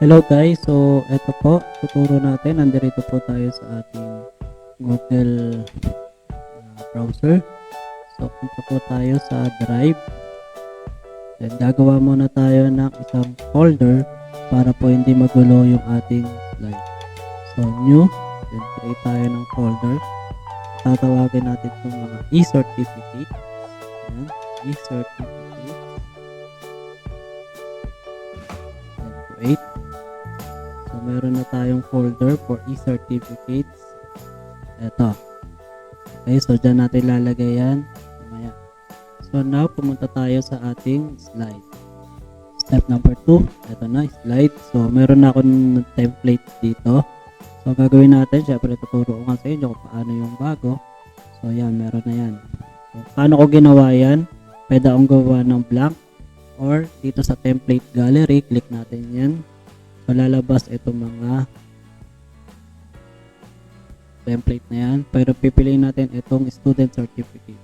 Hello guys, so eto po, tuturo natin, nandito po tayo sa ating Google uh, browser. So punta po tayo sa Drive. Then gagawa muna tayo ng isang folder para po hindi magulo yung ating slide. So new, then create tayo ng folder. Tatawagin natin itong mga e-certificate. Ayan, e-certificate. Then create. Meron na tayong folder for e-certificates. Ito. Okay, so dyan natin lalagay yan. Mamaya. So, now, pumunta tayo sa ating slide. Step number 2. Ito na, slide. So, meron na akong template dito. So, gagawin natin, syempre, tuturo ko nga sa inyo kung paano yung bago. So, yan, meron na yan. So, paano ko ginawa yan? Pwede akong gawa ng blank or dito sa template gallery, click natin yan So, lalabas itong mga template na yan. Pero pipiliin natin itong student certificate.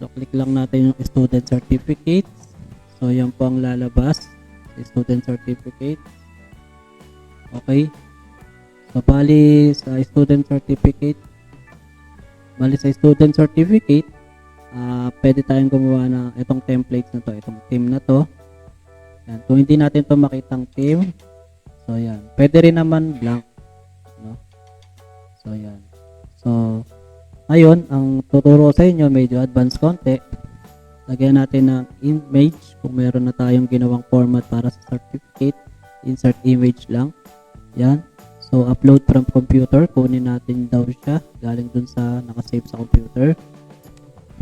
So, click lang natin yung student certificate. So, yan po ang lalabas. Student certificate. Okay. So, bali sa student certificate, bali sa student certificate, ah pwede tayong gumawa ng itong templates na to, itong team na to. Yan. Kung hindi natin to makitang team, so yan. Pwede rin naman blank. No? So yan. So, ngayon, ang tuturo sa inyo, medyo advanced konti. Lagyan natin ng image kung meron na tayong ginawang format para sa certificate. Insert image lang. Yan. So, upload from computer. Kunin natin daw siya. Galing dun sa nakasave sa computer.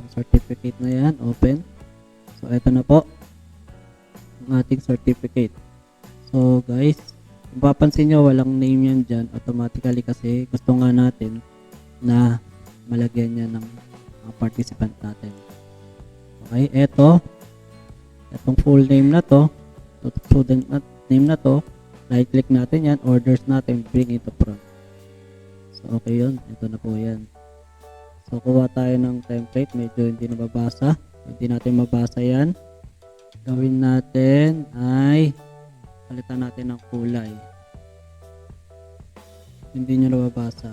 Ang certificate na yan. Open. So, eto na po ang ating certificate. So, guys, kung papansin nyo, walang name yan dyan automatically kasi gusto nga natin na malagyan niya ng mga participant natin. Okay, eto. Etong full name na to, student na, name na to, right click natin yan, orders natin, bring it to front. So, okay yun. Ito na po yan. So, kuha tayo ng template. Medyo hindi nababasa. Hindi natin mabasa yan gawin natin ay palitan natin ng kulay. Hindi nyo nababasa.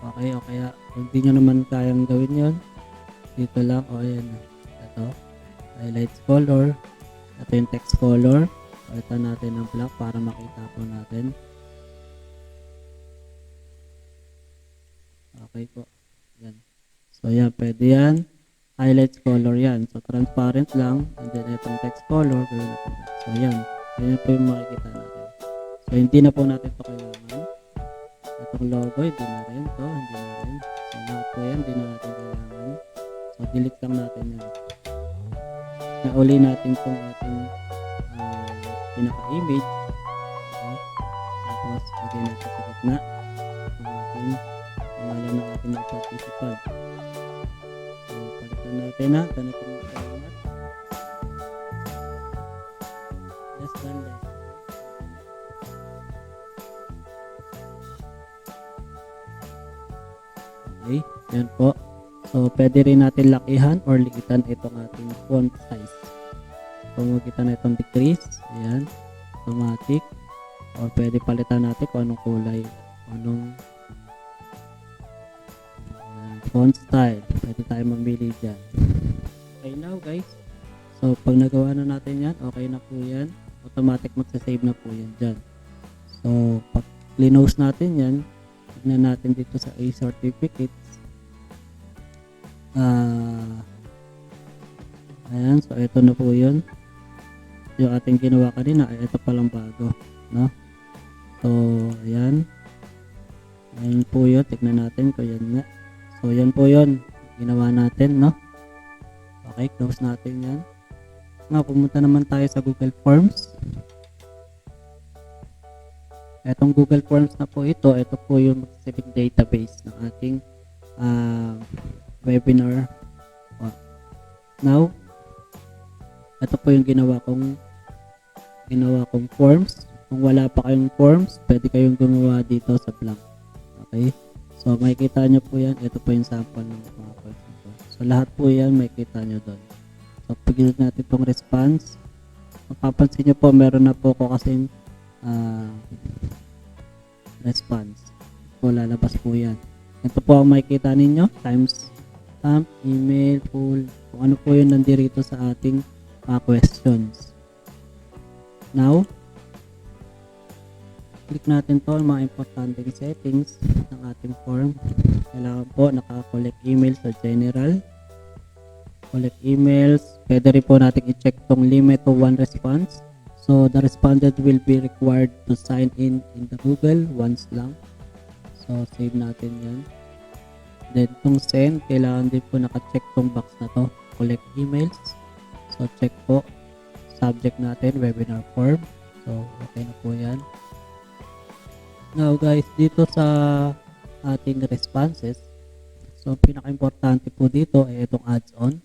Okay o kaya kung hindi nyo naman kayang gawin yon dito lang o ayan ito highlights color ito yung text color palitan natin ng black para makita po natin. Okay po yan So, yan, pwede yan. Highlights color yan. So, transparent lang. And then, itong text color. So, yan. Yan po yung makikita natin. So, hindi na po natin ito kailangan. Itong logo, hindi na rin. to hindi na rin. So, lahat po yan, hindi na natin kailangan. So, delete lang natin yan. Nauli natin itong ating uh, pinaka-image. Tapos, lagay natin sa gitna. Itong ating pangalan ng ating participant. Natin na. Ganito yung format. Less than less. Okay, yan po. So, pwede rin natin lakihan or likitan itong ating font size. Pamagitan na itong decrease. Ayan. Automatic. Or pwede palitan natin kung anong kulay. Anong font style. Pwede tayo mamili dyan. Okay now guys. So pag nagawa na natin yan, okay na po yan. Automatic magsasave na po yan dyan. So pag clinose natin yan, tignan natin dito sa A certificates. Ah, ayan, so ito na po yun. Yung ating ginawa kanina, ay ito palang bago. No? So, ayan. Ayan po yun. Tignan natin kung yan nga. So, yan po yun. Ginawa natin, no? Okay, close natin yan. Nga, pumunta naman tayo sa Google Forms. Etong Google Forms na po ito, ito po yung specific database ng ating ah, webinar. Now, ito po yung ginawa kong ginawa kong forms. Kung wala pa kayong forms, pwede kayong gumawa dito sa blank. Okay? So, makikita nyo po yan. Ito po yung sample ng mga forms nito. So, So, lahat po yan may kita nyo doon. So, pagilid natin itong response. Mapapansin nyo po, meron na po ko kasing ah, response. Po, lalabas po yan. Ito po ang makikita ninyo, times stamp, email, full, kung ano po yun nandirito sa ating mga questions. Now, click natin to ang mga importante settings ng ating form. Kailangan po naka-collect email sa general. Collect emails. Pwede rin po natin i-check tong limit to one response. So, the respondent will be required to sign in in the Google once lang. So, save natin yan. Then, tong send, kailangan din po naka-check tong box na to. Collect emails. So, check po. Subject natin, webinar form. So, okay na po yan. Now, guys, dito sa ating responses, so, pinaka-importante po dito ay itong ads-on.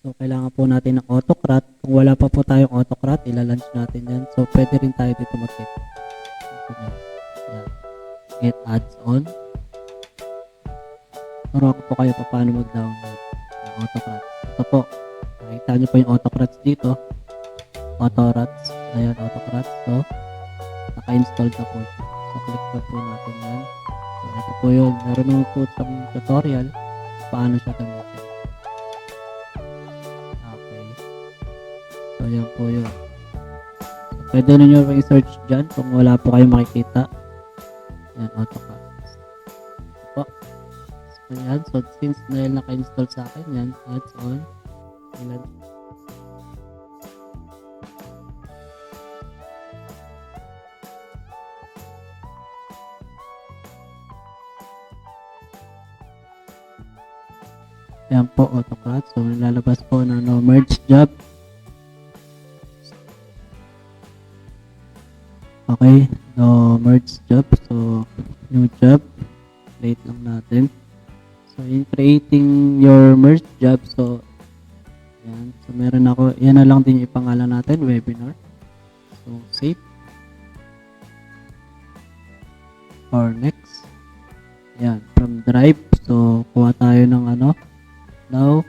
So, kailangan po natin ng autocrat. Kung wala pa po tayong autocrat, ilalunch natin yan. So, pwede rin tayo dito mag-get. Yan. Get ads on. Turuan ko po kayo pa paano mag-download ng autocrat. Ito po. Makita nyo po yung autocrats dito. Autorats. Ayan, autocrats. So, naka-install na po siya. So, click na po natin yan. So, ito po yun. Meron naman po sa tutorial paano siya gamitin. Okay. So, yan po yun. So, pwede ninyo i-search dyan kung wala po kayong makikita. Yan, AutoCAD. Po. So, yan. So, since dahil naka-install sa akin yan, ads on. Ilan? Yan po, AutoCAD. So, lalabas po na no merge job. Okay, no merge job. So, new job. Create lang natin. So, in creating your merge job, so, yan. So, meron ako, yan na lang din yung ipangalan natin, webinar. So, save. Or next. Yan, from drive. So, kuha tayo ng ano. Now,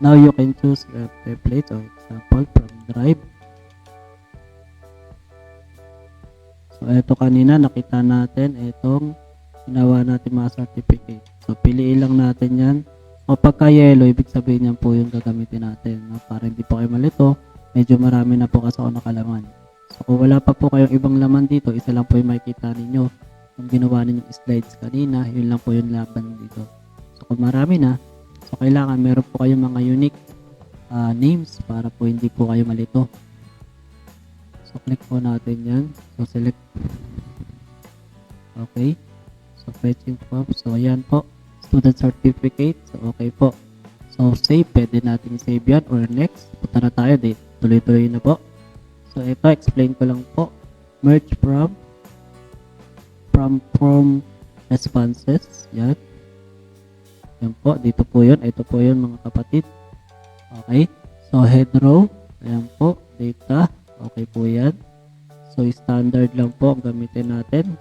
now you can choose a template or example from drive. So, ito kanina, nakita natin itong ginawa natin mga certificate. So, piliin lang natin yan. O pagka yellow, ibig sabihin yan po yung gagamitin natin. No? Para hindi po kayo malito, medyo marami na po kasi ako nakalaman. So, kung wala pa po kayong ibang laman dito, isa lang po yung makikita ninyo. Kung ginawa ninyo slides kanina, yun lang po yung laban dito. So, kung marami na, so kailangan meron po kayong mga unique ah, names para po hindi po kayo malito. So, click po natin yan. So, select. Okay. So, fetching form. So, ayan po. Student certificate. So, okay po. So, save. Pwede natin save yan. Or next. Punta na tayo. Di, tuloy-tuloy na po. So, ito. Explain ko lang po. Merge from from from responses. Yan. Yan po. Dito po yun. Ito po yun mga kapatid. Okay. So, head row. Ayan po. Data. Okay po yan. So, standard lang po ang gamitin natin.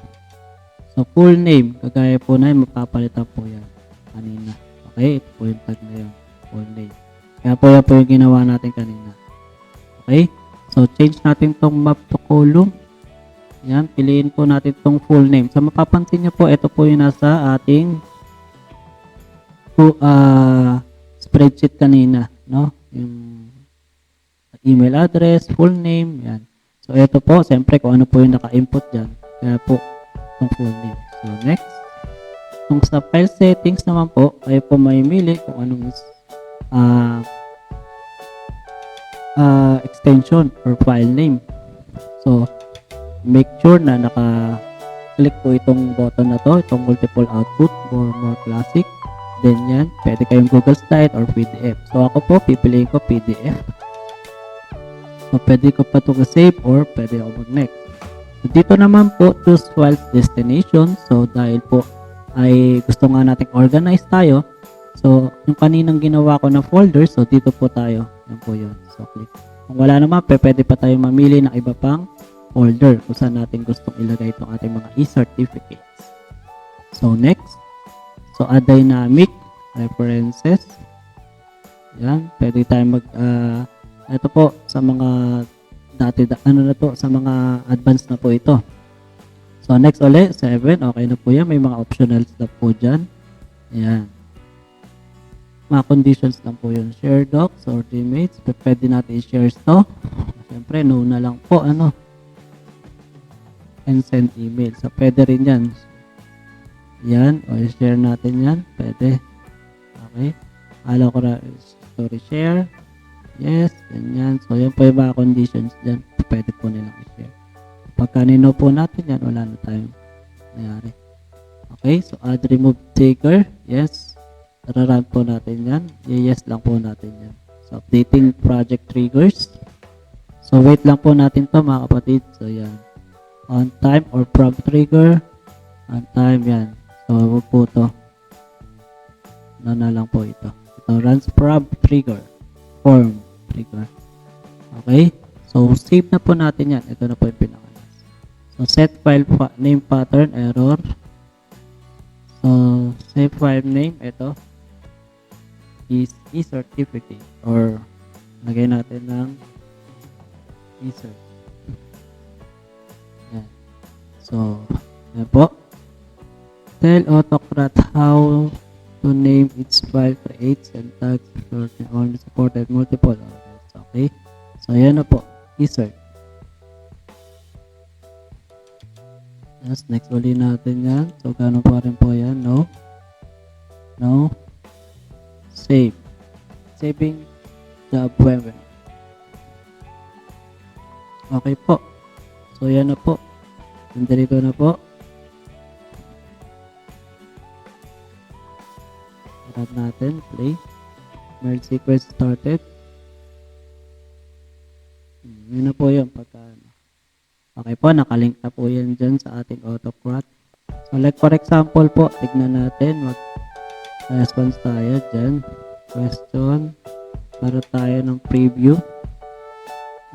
So, full name. Kagaya po na yun, mapapalitan po yan. Kanina. Okay? Ito po yung tag na yun. Full name. Kaya po yan po yung ginawa natin kanina. Okay? So, change natin tong map to column. Yan. Piliin po natin tong full name. So, mapapansin nyo po, ito po yung nasa ating uh, spreadsheet kanina. No? Yung email address, full name, yan. So, ito po, siyempre, kung ano po yung naka-input dyan. Kaya po, itong full name. So, next. Kung sa file settings naman po, kayo po may mili kung anong ah ah, extension or file name. So, make sure na naka-click po itong button na to, itong multiple output for more classic. Then yan, pwede kayong Google Slide or PDF. So, ako po, pipiliin ko PDF. So, pwede ko pa ito save or pwede ako mag-next. So, dito naman po, choose files destination. So, dahil po ay gusto nga natin organize tayo. So, yung kaninang ginawa ko na folder, so dito po tayo. Yan po yun. So, click. Kung wala naman, pwede pa tayo mamili ng iba pang folder kung saan natin gustong ilagay itong ating mga e-certificates. So, next. So, add dynamic references. Yan, pwede tayo mag, ah, ito po, sa mga dati, da- ano na to, sa mga advanced na po ito. So, next ulit, 7, okay na po yan. May mga optionals na po dyan. Ayan. Mga conditions lang po yun. Share docs or teammates. Pwede natin i-share to. Siyempre, no na lang po, ano. And send email. So, pwede rin yan. Yan, o i-share natin yan. Pwede. Okay. Alaw ko story share. Yes, ganyan. So, yan po yung mga conditions dyan. Pwede po nilang i-share. Pag kanino po natin yan, wala na tayong nangyari. Okay, so add remove taker. Yes. Rarun po natin yan. I-yes lang po natin yan. So, updating project triggers. So, wait lang po natin to mga kapatid. So, yan. On time or prompt trigger. On time, yan. So, wag po to. Ano na lang po ito. Ito, runs prompt trigger. Form trigger. Okay? So, save na po natin yan. Ito na po yung pinaka So, set file pa- name pattern error. So, save file name. Ito is e-certificate or lagay natin ng e-cert. Yan. So, yan po. Tell Autocrat how to name its file, create, syntax, sorting, only supported multiple orders. Okay? So, yan na po. E-cert. Yes, next uli natin yan. So, gano'n pa rin po yan? No? No? Save. Saving the weapon. Okay po. So, yan na po. Nandito na po. Harap natin. Play. Merge sequence started. Hmm, Yun na po yun. Pagka, ano. Okay po, nakalink na po yan dyan sa ating autocrat. So, like for example po, tignan natin. Mag response tayo dyan. Question. Para tayo ng preview.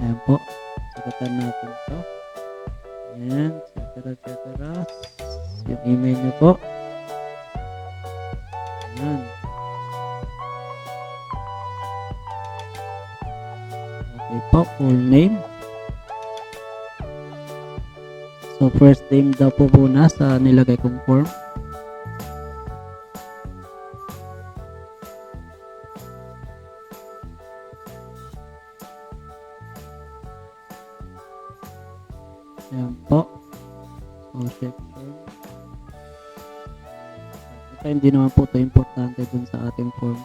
Ayan po. Sagutan natin to. Ayan, etc. etc. Yung email nyo po. Ayan. Po, full name. So, first name daw po muna sa nilagay kong form. Ayan po. So, section. Ito, hindi naman po ito importante dun sa ating form.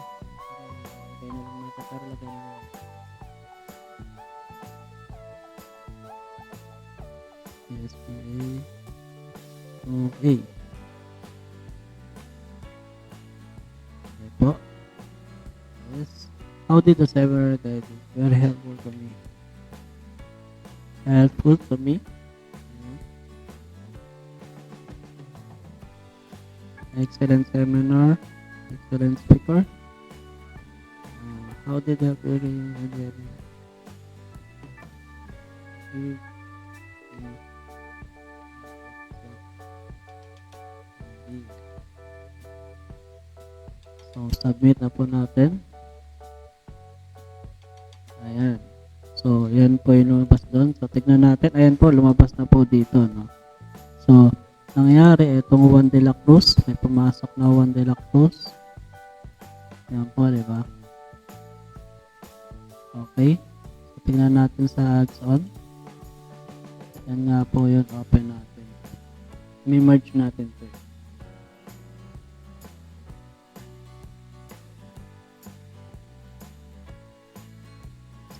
Okay. Okay po. Yes. How did the server guide you? Very helpful to me. Helpful to me. Mhm. Excellent seminar. Excellent speaker. Uh, how did that really, submit na po natin. Ayan. So, yan po yung lumabas doon. So, tignan natin. Ayan po, lumabas na po dito, no? So, nangyari, itong Juan de la Cruz, may pumasok na Juan de la Cruz. Yan po, di ba? Okay. So, tingnan natin sa ads on. Yan nga po yun, open natin. May merge natin to.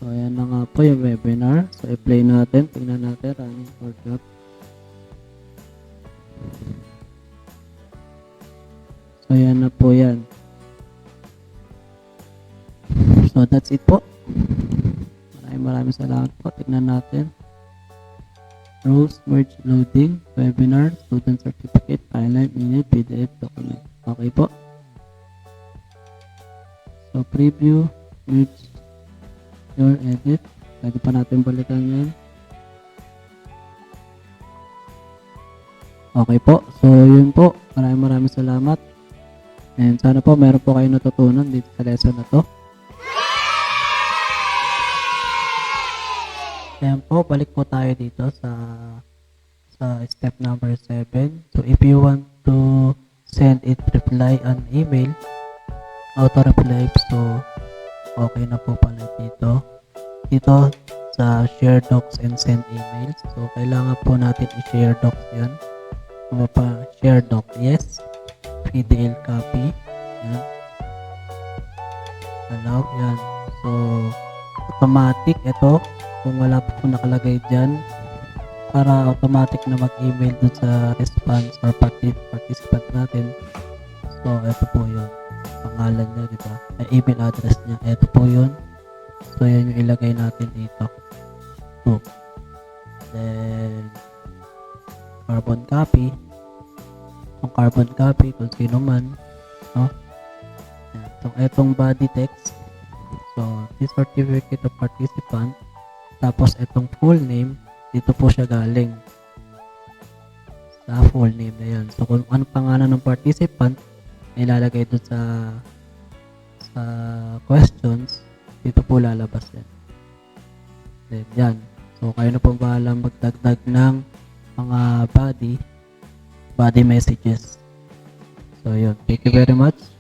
So, ayan na nga po yung webinar. So, i-play natin. Tingnan natin. Running workshop. So, ayan na po yan. So, that's it po. Maraming maraming salamat po. Tingnan natin. Rows, merge, loading, webinar, student certificate, timeline, minute, PDF, document. Okay po. So, preview, merge, picture edit. Lagi pa natin balikan yan. Okay po. So yun po. Maraming maraming salamat. And sana po meron po kayong natutunan dito sa lesson na to. Ayan po, balik po tayo dito sa sa step number 7. So, if you want to send it reply on email, auto-reply. So, okay na po pala dito. Dito, sa share docs and send emails. So, kailangan po natin i-share docs yan. Ano pa, share doc, yes. PDL copy, yan. Allow, yan. So, automatic, ito, kung wala po nakalagay dyan, para automatic na mag-email dun sa response or parti- participant natin. So, ito po yun. Pangalan niya, di ba? Ay, email address niya. Ito po yun. So, yan yung ilagay natin dito. So, then, carbon copy. Kung carbon copy, kung sino man. No? So, etong body text. So, this certificate of participant. Tapos, etong full name, dito po siya galing. Sa full name na yan. So, kung ano pangalan ng participant, ilalagay doon sa sa questions, dito po lalabas yan. Then, yan. So, kayo na po bahala magdagdag ng mga body, body messages. So, yun. Thank you very much.